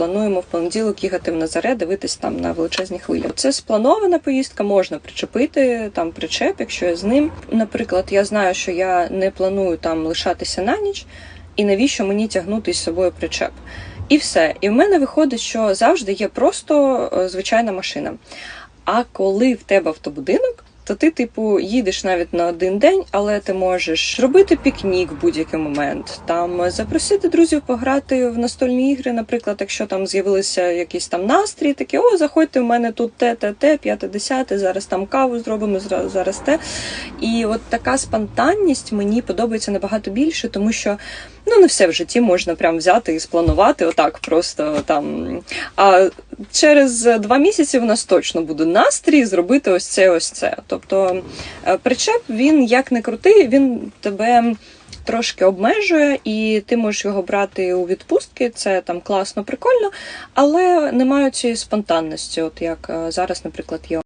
Плануємо в понеділок їхати в Назаре, дивитись там на величезні хвилі. Це спланована поїздка, можна причепити там причеп, якщо я з ним. Наприклад, я знаю, що я не планую там лишатися на ніч, і навіщо мені тягнути з собою причеп? І все. І в мене виходить, що завжди є просто е, звичайна машина. А коли в тебе автобудинок, то ти, типу, їдеш навіть на один день, але ти можеш робити пікнік в будь-який момент, там запросити друзів пограти в настольні ігри, наприклад, якщо там з'явилися якісь там настрій, такі о, заходьте, в мене тут те, те, те, п'яте, десяте, зараз там каву зробимо, зараз те. І от така спонтанність мені подобається набагато більше, тому що ну не все в житті можна прям взяти і спланувати отак, просто там. А через два місяці в нас точно буде настрій зробити ось це, ось це. Тобто е, причеп він як не крутий, він тебе. Трошки обмежує, і ти можеш його брати у відпустки. Це там класно, прикольно, але немає цієї спонтанності, от як е, зараз, наприклад, є